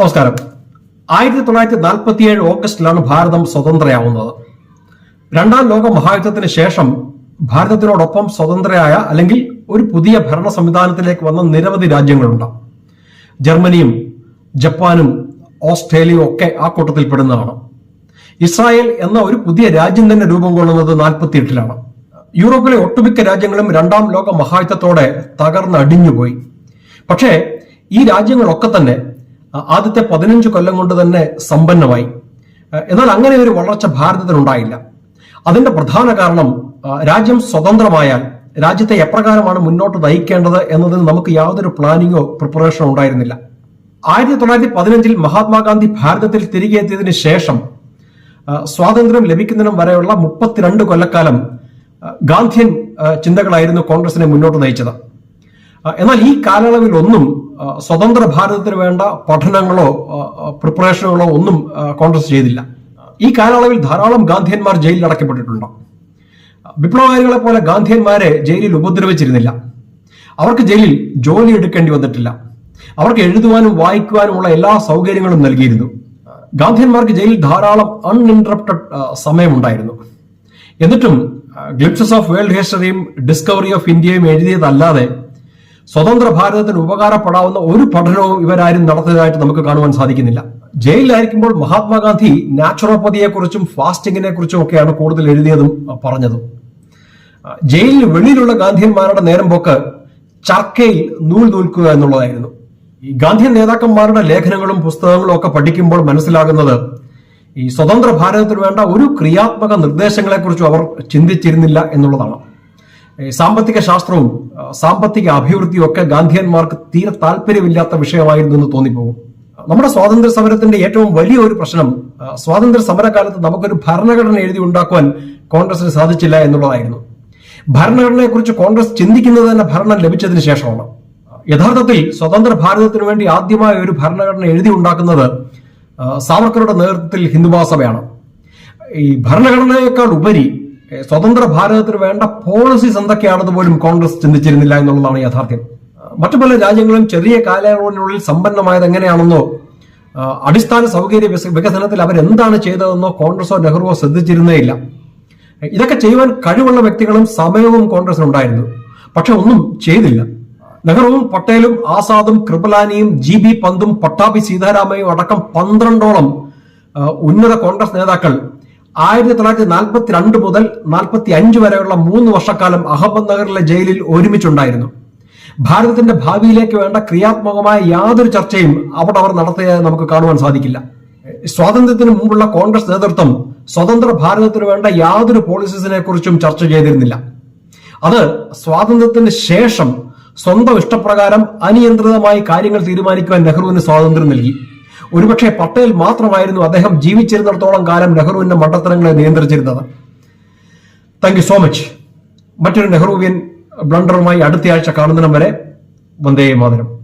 നമസ്കാരം. ആയിരത്തി തൊള്ളായിരത്തി നാൽപ്പത്തിയേഴ് ഓഗസ്റ്റിലാണ് ഭാരതം സ്വതന്ത്രയാവുന്നത്. രണ്ടാം ലോക മഹായുദ്ധത്തിന് ശേഷം ഭാരതത്തിനോടൊപ്പം സ്വതന്ത്രയായ അല്ലെങ്കിൽ ഒരു പുതിയ ഭരണ സംവിധാനത്തിലേക്ക് വന്ന നിരവധി രാജ്യങ്ങളുണ്ട്. ജർമ്മനിയും ജപ്പാനും ഓസ്ട്രേലിയയും ഒക്കെ ആ കൂട്ടത്തിൽ പെടുന്നതാണ്. ഇസ്രായേൽ എന്ന ഒരു പുതിയ രാജ്യം തന്നെ രൂപം കൊള്ളുന്നത് നാൽപ്പത്തി എട്ടിലാണ് യൂറോപ്പിലെ ഒട്ടുമിക്ക രാജ്യങ്ങളും രണ്ടാം ലോക മഹായുദ്ധത്തോടെ തകർന്നടിഞ്ഞുപോയി. പക്ഷേ ഈ രാജ്യങ്ങളൊക്കെ തന്നെ ആദ്യത്തെ പതിനഞ്ച് കൊല്ലം കൊണ്ട് തന്നെ സമ്പന്നമായി. എന്നാൽ അങ്ങനെ ഒരു വളർച്ച ഭാരതത്തിനുണ്ടായില്ല. അതിന്റെ പ്രധാന കാരണം രാജ്യം സ്വതന്ത്രമായാൽ രാജ്യത്തെ എപ്രകാരമാണ് മുന്നോട്ട് നയിക്കേണ്ടത് എന്നതിന് നമുക്ക് യാതൊരു പ്ലാനിങ്ങോ പ്രിപ്പറേഷനോ ഉണ്ടായിരുന്നില്ല ആയിരത്തി തൊള്ളായിരത്തി പതിനഞ്ചിൽ മഹാത്മാഗാന്ധി ഭാരതത്തിൽ തിരികെ എത്തിയതിന് ശേഷം സ്വാതന്ത്ര്യം ലഭിക്കുന്നതിനും വരെയുള്ള മുപ്പത്തിരണ്ട് കൊല്ലക്കാലം ഗാന്ധിയൻ ചിന്തകളായിരുന്നു കോൺഗ്രസിനെ മുന്നോട്ട് നയിച്ചത്. എന്നാൽ ഈ കാലയളവിൽ ഒന്നും സ്വതന്ത്ര ഭാരതത്തിന് വേണ്ട പഠനങ്ങളോ പ്രിപ്പറേഷനുകളോ ഒന്നും കോൺഗ്രസ് ചെയ്തില്ല. ഈ കാലയളവിൽ ധാരാളം ഗാന്ധിയന്മാർ ജയിലിൽ അടയ്ക്കപ്പെട്ടിട്ടുണ്ട്. വിപ്ലവകാരികളെ പോലെ ഗാന്ധിയന്മാരെ ജയിലിൽ ഉപദ്രവിച്ചിരുന്നില്ല. അവർക്ക് ജയിലിൽ ജോലി എടുക്കേണ്ടി വന്നിട്ടില്ല. അവർക്ക് എഴുതുവാനും വായിക്കുവാനുമുള്ള എല്ലാ സൗകര്യങ്ങളും നൽകിയിരുന്നു. ഗാന്ധിയന്മാർക്ക് ജയിലിൽ ധാരാളം അൺഇൻട്രപ്റ്റഡ് സമയമുണ്ടായിരുന്നു. എന്നിട്ടും ഗ്ലിപ്സസ് ഓഫ് വേൾഡ് ഹിസ്റ്ററിയും ഡിസ്കവറി ഓഫ് ഇന്ത്യയും എഴുതിയതല്ലാതെ സ്വതന്ത്ര ഭാരതത്തിന് ഉപകാരപ്പെടാവുന്ന ഒരു പഠനവും ഇവരാരും നടത്തിയതായിട്ട് നമുക്ക് കാണുവാൻ സാധിക്കുന്നില്ല. ജയിലിലായിരിക്കുമ്പോൾ മഹാത്മാഗാന്ധി നാച്ചുറോപ്പതിയെ കുറിച്ചും ഫാസ്റ്റിങ്ങിനെ കുറിച്ചും ഒക്കെയാണ് കൂടുതൽ എഴുതിയതും പറഞ്ഞതും. ജയിലിന് വെളിയിലുള്ള ഗാന്ധിയന്മാരുടെ നേരം പോക്ക് ചർക്കയിൽ നൂൽ നൂൽക്കുക എന്നുള്ളതായിരുന്നു. ഈ ഗാന്ധിയൻ നേതാക്കന്മാരുടെ ലേഖനങ്ങളും പുസ്തകങ്ങളും ഒക്കെ പഠിക്കുമ്പോൾ മനസ്സിലാകുന്നത് ഈ സ്വതന്ത്ര ഭാരതത്തിന് വേണ്ട ഒരു ക്രിയാത്മക നിർദ്ദേശങ്ങളെക്കുറിച്ചും അവർ ചിന്തിച്ചിരുന്നില്ല എന്നുള്ളതാണ്. സാമ്പത്തിക ശാസ്ത്രവും സാമ്പത്തിക അഭിവൃദ്ധിയും ഒക്കെ ഗാന്ധിയന്മാർക്ക് തീരെ താല്പര്യമില്ലാത്ത വിഷയമായിരുന്നു എന്ന് തോന്നിപ്പോകും നമ്മുടെ സ്വാതന്ത്ര്യ സമരത്തിന്റെ ഏറ്റവും വലിയ ഒരു പ്രശ്നം സ്വാതന്ത്ര്യ സമരകാലത്ത് നമുക്കൊരു ഭരണഘടന എഴുതി ഉണ്ടാക്കുവാൻ കോൺഗ്രസിന് സാധിച്ചില്ല എന്നുള്ളതായിരുന്നു. ഭരണഘടനയെക്കുറിച്ച് കോൺഗ്രസ് ചിന്തിക്കുന്നത് തന്നെ ഭരണം ലഭിച്ചതിന് ശേഷമാണ്. യഥാർത്ഥത്തിൽ സ്വതന്ത്ര ഭാരതത്തിന് വേണ്ടി ആദ്യമായ ഒരു ഭരണഘടന എഴുതി ഉണ്ടാക്കുന്നത് സാവർക്കറുടെ നേതൃത്വത്തിൽ ഹിന്ദുമഹാസഭയാണ്. ഈ ഭരണഘടനയേക്കാൾ ഉപരി സ്വതന്ത്ര ഭാരതത്തിന് വേണ്ട പോളിസീസ് എന്തൊക്കെയാണെന്ന് പോലും കോൺഗ്രസ് ചിന്തിച്ചിരുന്നില്ല എന്നുള്ളതാണ് യാഥാർത്ഥ്യം. മറ്റു പല രാജ്യങ്ങളും ചെറിയ കാലയളവിനുള്ളിൽ സമ്പന്നമായത് എങ്ങനെയാണെന്നോ അടിസ്ഥാന സൗകര്യ വിക- വികസനത്തിൽ അവരെന്താണ് ചെയ്തതെന്നോ കോൺഗ്രസോ നെഹ്റുവോ ശ്രദ്ധിച്ചിരുന്നേയില്ല ഇതൊക്കെ ചെയ്യുവാൻ കഴിവുള്ള വ്യക്തികളും സമയവും കോൺഗ്രസിനുണ്ടായിരുന്നു പക്ഷെ ഒന്നും ചെയ്തില്ല. നെഹ്റുവും പട്ടേലും ആസാദും കൃപലാനിയും ജി ബി പന്തും പട്ടാഭി സീതാരാമയും അടക്കം പന്ത്രണ്ടോളം ഉന്നത കോൺഗ്രസ് നേതാക്കൾ ആയിരത്തി തൊള്ളായിരത്തി നാൽപ്പത്തി രണ്ട് മുതൽ നാൽപ്പത്തി അഞ്ച് വരെയുള്ള മൂന്ന് വർഷക്കാലം അഹമ്മദ് നഗറിലെ ജയിലിൽ ഒരുമിച്ചുണ്ടായിരുന്നു. ഭാരതത്തിന്റെ ഭാവിയിലേക്ക് വേണ്ട ക്രിയാത്മകമായ യാതൊരു ചർച്ചയും അവിടെ അവർ നടത്തിയത് നമുക്ക് കാണുവാൻ സാധിക്കില്ല. സ്വാതന്ത്ര്യത്തിന് മുമ്പുള്ള കോൺഗ്രസ് നേതൃത്വം സ്വതന്ത്ര ഭാരതത്തിന് വേണ്ട യാതൊരു പോളിസീസിനെ കുറിച്ചും ചർച്ച ചെയ്തിരുന്നില്ല. അത് സ്വാതന്ത്ര്യത്തിന് ശേഷം സ്വന്തം ഇഷ്ടപ്രകാരം അനിയന്ത്രിതമായി കാര്യങ്ങൾ തീരുമാനിക്കുവാൻ നെഹ്റുവിന് സ്വാതന്ത്ര്യം നൽകി. ഒരുപക്ഷെ പട്ടേൽ മാത്രമായിരുന്നു അദ്ദേഹം ജീവിച്ചിരുന്നിടത്തോളം കാലം നെഹ്റുവിന്റെ മണ്ടത്തരങ്ങളെ നിയന്ത്രിച്ചിരുന്നത്. താങ്ക് യു സോ മച്ച് മറ്റൊരു നെഹ്റുവിൻ ബ്ലണ്ടറുമായി അടുത്തയാഴ്ച കാണുന്നതിനും വരെ വന്ദേ മാതരം.